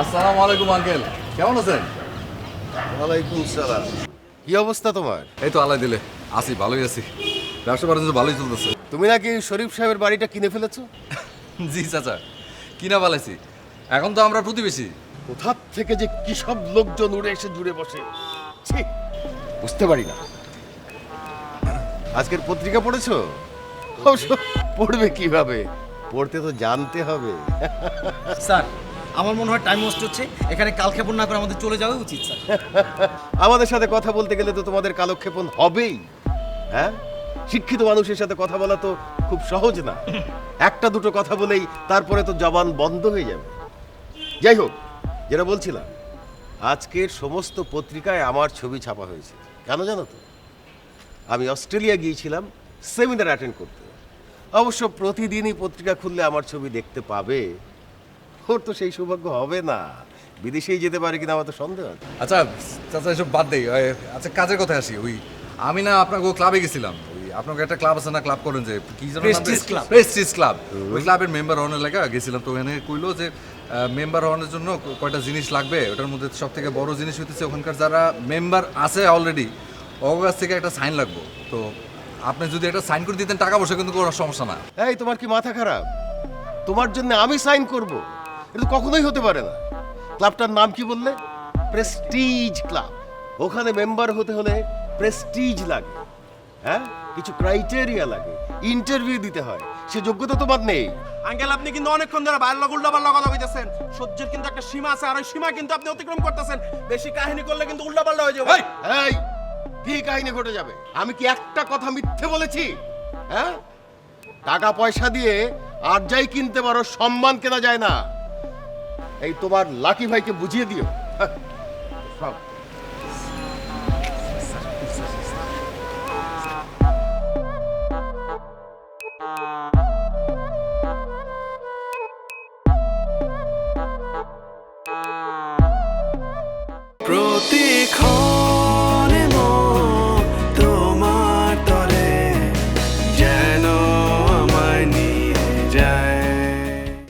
আসসালামু আলাইকুম আঙ্কেল। কেমন আছেন? ওয়ালাইকুম সালাম। কি অবস্থা তোমার? এই তো আল্লাহ দিলে। আছি ভালোই আছি। ব্যবসা বাণিজ্য ভালোই চলতেছে। তুমি নাকি শরীফ সাহেবের বাড়িটা কিনে ফেলেছো? জি চাচা। কিনা পালাইছি এখন তো আমরা প্রতিবেশী। কোথা থেকে যে কি সব লোকজন উড়ে এসে জুড়ে বসে? ছি বুঝতে পারি না। আজকের পত্রিকা পড়েছো? অবশ্য পড়বে কীভাবে? পড়তে তো জানতে হবে। স্যার আমার মনে হয় টাইম ওয়েস্ট হচ্ছে। এখানে কালক্ষেপণ না করে আমাদের চলে যাওয়া উচিত স্যার আমাদের সাথে কথা বলতে গেলে তো তোমাদের কালক্ষেপণ হবেই হ্যাঁ? শিক্ষিত মানুষের সাথে কথা বলা তো খুব সহজ না। একটা দুটো কথা বলেই তারপরে তো জবান বন্ধ হয়ে যাবে। যাই হোক, যেটা বলছিলাম, আজকের সমস্ত পত্রিকায় আমার ছবি ছাপা হয়েছে। কেন জানো তো? আমি অস্ট্রেলিয়া গিয়েছিলাম সেমিনার অ্যাটেন্ড করতে। অবশ্য প্রতিদিনই পত্রিকা খুললে আমার ছবি দেখতে পাবে ওর তো সেই সৌভাগ্য হবে না। বিদেশেই যেতে পারে কিনা আমার তো সন্দেহ আছে। আচ্ছা চাচা এসব বাদ দেই। আচ্ছা কাজের কথা আসি। ওই আমি না আপনাকে ক্লাবে গেছিলাম। ওই আপনাকে একটা ক্লাব আছে না ক্লাব করেন যে কি যেন Prestige Club। প্রেস্টিজ ক্লাব ওই ক্লাবের মেম্বার হওয়ার লেগা গেছিলাম। তো ওখানে কইলো যে মেম্বার হওয়ার জন্য কয়টা জিনিস লাগবে? ওটার মধ্যে সব থেকে বড় জিনিস হইতেছে ওখানকার যারা মেম্বার আছে অলরেডি ওর কাছ থেকে একটা সাইন লাগবে। তো আপনি যদি একটা সাইন করে দিতেন টাকা পয়সা কিন্তু কোনো সমস্যা না। এই তোমার কি মাথা খারাপ? তোমার জন্য আমি সাইন করব? এটা কখনোই হতে পারে না। ক্লাবটার নাম কি বললে? Prestige club. ওখানে মেম্বার হতে হলে প্রেস্টিজ লাগে। হ্যাঁ? কিছু ক্রাইটেরিয়া লাগে। ইন্টারভিউ দিতে হয়। সে যোগ্যতা তোমার নেই। আঙ্কেল আপনি কিন্তু অনেকক্ষণ ধরে বাইরের লোক উল্টা পাল্টা কথা কইতেছেন। সহ্যের কিন্তু একটা সীমা আছে আর ওই সীমা কিন্তু আপনি অতিক্রম করতেছেন। বেশি কাহিনী করলে কিন্তু উল্টা পাল্টা হয়ে যাবে। এই কি কাহিনী ঘটে যাবে? আমি কি একটা কথা মিথ্যে বলেছি? হ্যাঁ? টাকা পয়সা দিয়ে আর যাই কিনতে পারো সম্মান কেনা যায় না। এই তোমার লাকি ভাইকে বুঝিয়ে দিও। হ্যাঁ। প্রতি